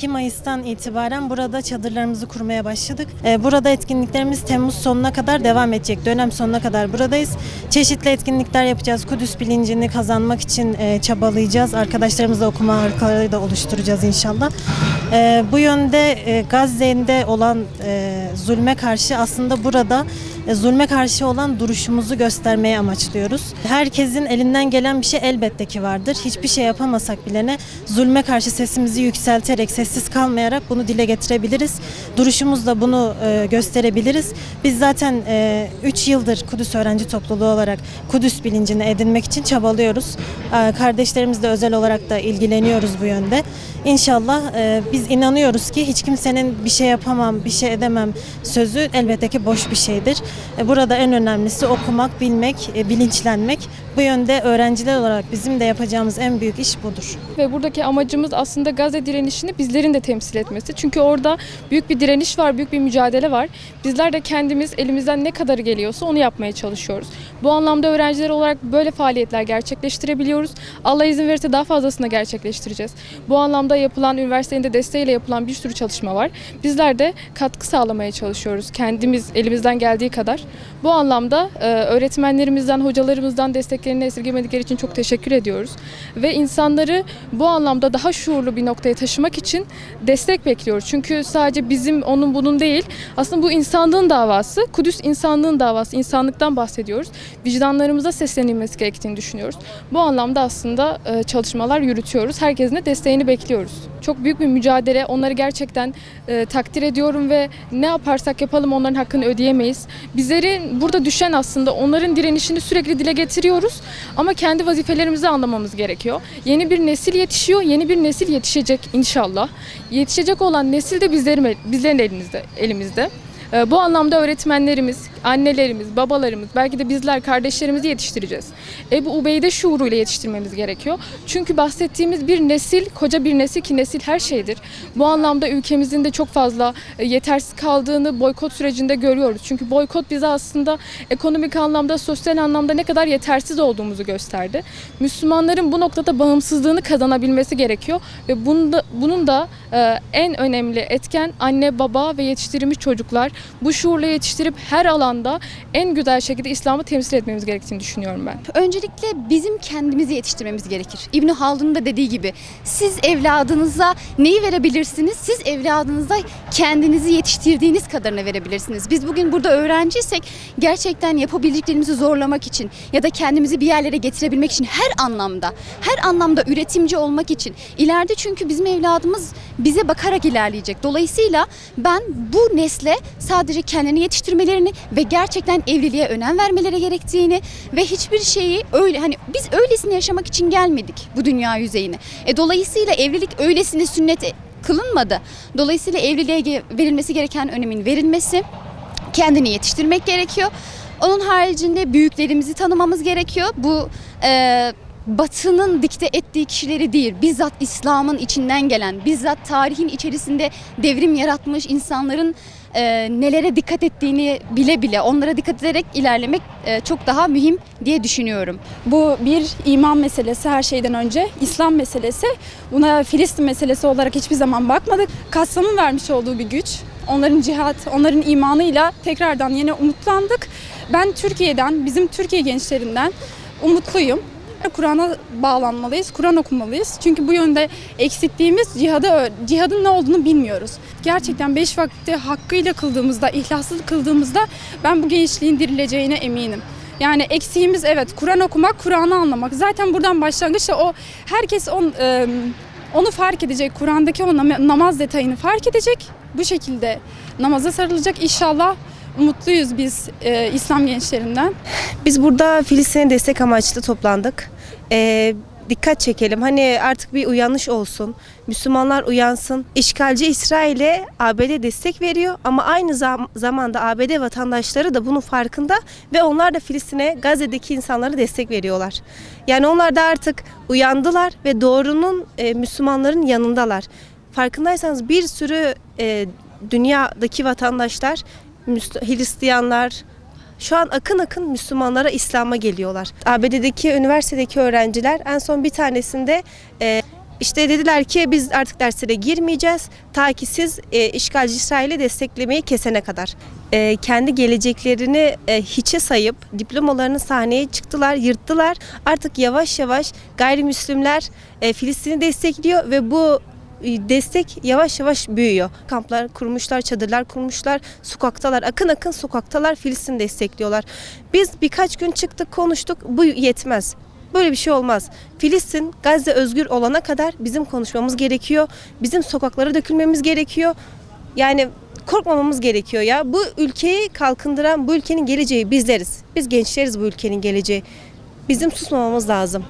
2 Mayıs'tan itibaren burada çadırlarımızı kurmaya başladık. Ee, Burada etkinliklerimiz Temmuz sonuna kadar devam edecek. Dönem sonuna kadar buradayız. Çeşitli etkinlikler yapacağız. Kudüs bilincini kazanmak için e, çabalayacağız. Arkadaşlarımızla okuma harikaları da oluşturacağız inşallah. Ee, Bu yönde e, Gazze'de olan e, zulme karşı aslında burada zulme karşı olan duruşumuzu göstermeye amaçlıyoruz. Herkesin elinden gelen bir şey elbette ki vardır. Hiçbir şey yapamasak bile ne zulme karşı sesimizi yükselterek, sessiz kalmayarak bunu dile getirebiliriz. Duruşumuzla bunu e, gösterebiliriz. Biz zaten 3 yıldır Kudüs öğrenci topluluğu olarak Kudüs bilincini edinmek için çabalıyoruz. E, kardeşlerimizle özel olarak da ilgileniyoruz bu yönde. İnşallah e, biz inanıyoruz ki hiç kimsenin bir şey yapamam, bir şey edemem sözü elbette ki boş bir şeydir. E, Burada en önemlisi okumak, bilmek, e, bilinçlenmek. Bu yönde öğrenciler olarak bizim de yapacağımız en büyük iş budur. Ve buradaki amacımız aslında Gazze direnişini bizlerin de temsil etmesi. Çünkü orada büyük bir direniş var, büyük bir mücadele var. Bizler de kendimiz elimizden ne kadarı geliyorsa onu yapmaya çalışıyoruz. Bu anlamda öğrenciler olarak böyle faaliyetler gerçekleştirebiliyoruz. Allah izin verirse daha fazlasını gerçekleştireceğiz. Bu anlamda yapılan, üniversitenin de desteğiyle yapılan bir sürü çalışma var. Bizler de katkı sağlamaya çalışıyoruz. Kendimiz elimizden geldiği kadar. Bu anlamda e, öğretmenlerimizden, hocalarımızdan desteklerini esirgemedikleri için çok teşekkür ediyoruz. Ve insanları bu anlamda daha şuurlu bir noktaya taşımak için destek bekliyoruz. Çünkü sadece bizim onun bunun değil, aslında bu insanlığın davası, Kudüs insanlığın davası, insanlıktan bahsediyoruz. Vicdanlarımıza seslenilmesi gerektiğini düşünüyoruz. Bu anlamda aslında e, çalışmalar yürütüyoruz. Herkesin de desteğini bekliyoruz. Çok büyük bir mücadele. Onları gerçekten e, takdir ediyorum ve ne yaparsak yapalım onların hakkını ödeyemeyiz. Bizlerin burada düşen aslında onların direnişini sürekli dile getiriyoruz ama kendi vazifelerimizi anlamamız gerekiyor. Yeni bir nesil yetişiyor, yeni bir nesil yetişecek inşallah. Yetişecek olan nesil de bizlerin, bizlerin elimizde. elimizde. E, Bu anlamda öğretmenlerimiz, annelerimiz, babalarımız, belki de bizler kardeşlerimizi yetiştireceğiz. Ebu Ubeyde şuuruyla yetiştirmemiz gerekiyor. Çünkü bahsettiğimiz bir nesil, koca bir nesil ki nesil her şeydir. Bu anlamda ülkemizin de çok fazla e, yetersiz kaldığını boykot sürecinde görüyoruz. Çünkü boykot bize aslında ekonomik anlamda, sosyal anlamda ne kadar yetersiz olduğumuzu gösterdi. Müslümanların bu noktada bağımsızlığını kazanabilmesi gerekiyor ve bunun da, bunun da en önemli etken anne, baba ve yetiştirilmiş çocuklar. Bu şuurla yetiştirip her alanda en güzel şekilde İslam'ı temsil etmemiz gerektiğini düşünüyorum ben. Öncelikle bizim kendimizi yetiştirmemiz gerekir. İbni Haldun'un da dediği gibi siz evladınıza neyi verebilirsiniz? Siz evladınıza kendinizi yetiştirdiğiniz kadarını verebilirsiniz. Biz bugün burada öğrenciysek gerçekten yapabileceklerimizi zorlamak için ya da kendimizi bir yerlere getirebilmek için her anlamda, her anlamda üretimci olmak için ileride çünkü bizim evladımız bize bakarak ilerleyecek. Dolayısıyla ben bu nesle sadece kendini yetiştirmelerini ve gerçekten evliliğe önem vermeleri gerektiğini ve hiçbir şeyi öyle hani biz öylesine yaşamak için gelmedik bu dünya yüzeyine. E, dolayısıyla evlilik öylesine sünnet kılınmadı. Dolayısıyla evliliğe verilmesi gereken önemin verilmesi, kendini yetiştirmek gerekiyor. Onun haricinde büyüklerimizi tanımamız gerekiyor. Bu e, Batı'nın dikte ettiği kişileri değil, bizzat İslam'ın içinden gelen, bizzat tarihin içerisinde devrim yaratmış insanların e, nelere dikkat ettiğini bile bile onlara dikkat ederek ilerlemek e, çok daha mühim diye düşünüyorum. Bu bir iman meselesi her şeyden önce. İslam meselesi. Buna Filistin meselesi olarak hiçbir zaman bakmadık. Kassam'ın vermiş olduğu bir güç. Onların cihat, onların imanıyla tekrardan yine umutlandık. Ben Türkiye'den, bizim Türkiye gençlerinden umutluyum. Kur'an'a bağlanmalıyız, Kur'an okumalıyız. Çünkü bu yönde eksikliğimiz cihadı, cihadın ne olduğunu bilmiyoruz. Gerçekten beş vakti hakkıyla kıldığımızda, ihlaslı kıldığımızda ben bu gençliğin dirileceğine eminim. Yani eksiğimiz evet Kur'an okumak, Kur'an'ı anlamak. Zaten buradan başlangıçta o herkes on, e, onu fark edecek. Kur'an'daki o nam- namaz detayını fark edecek. Bu şekilde namaza sarılacak. İnşallah umutluyuz biz e, İslam gençlerinden. Biz burada Filistin'e destek amaçlı toplandık. Ee, dikkat çekelim. Hani artık bir uyanış olsun. Müslümanlar uyansın. İşgalci İsrail'e ABD destek veriyor ama aynı zam- zamanda ABD vatandaşları da bunun farkında ve onlar da Filistin'e Gazze'deki insanlara destek veriyorlar. Yani onlar da artık uyandılar ve doğrunun e, Müslümanların yanındalar. farkındaysanız bir sürü e, dünyadaki vatandaşlar, Hristiyanlar, şu an akın akın Müslümanlara İslam'a geliyorlar. ABD'deki üniversitedeki öğrenciler en son bir tanesinde e, işte dediler ki biz artık derslere girmeyeceğiz ta ki siz e, işgalci İsrail'i desteklemeyi kesene kadar. E, kendi geleceklerini e, hiçe sayıp diplomalarını sahneye çıktılar, yırttılar. Artık yavaş yavaş gayrimüslimler e, Filistin'i destekliyor ve bu destek yavaş yavaş büyüyor. Kamplar kurmuşlar, çadırlar kurmuşlar, sokaktalar, akın akın sokaktalar Filistin destekliyorlar. Biz birkaç gün çıktık, konuştuk, bu yetmez. Böyle bir şey olmaz. Filistin, Gazze özgür olana kadar bizim konuşmamız gerekiyor. Bizim sokaklara dökülmemiz gerekiyor. Yani korkmamamız gerekiyor ya. Bu ülkeyi kalkındıran, bu ülkenin geleceği bizleriz. Biz gençleriz bu ülkenin geleceği. Bizim susmamamız lazım.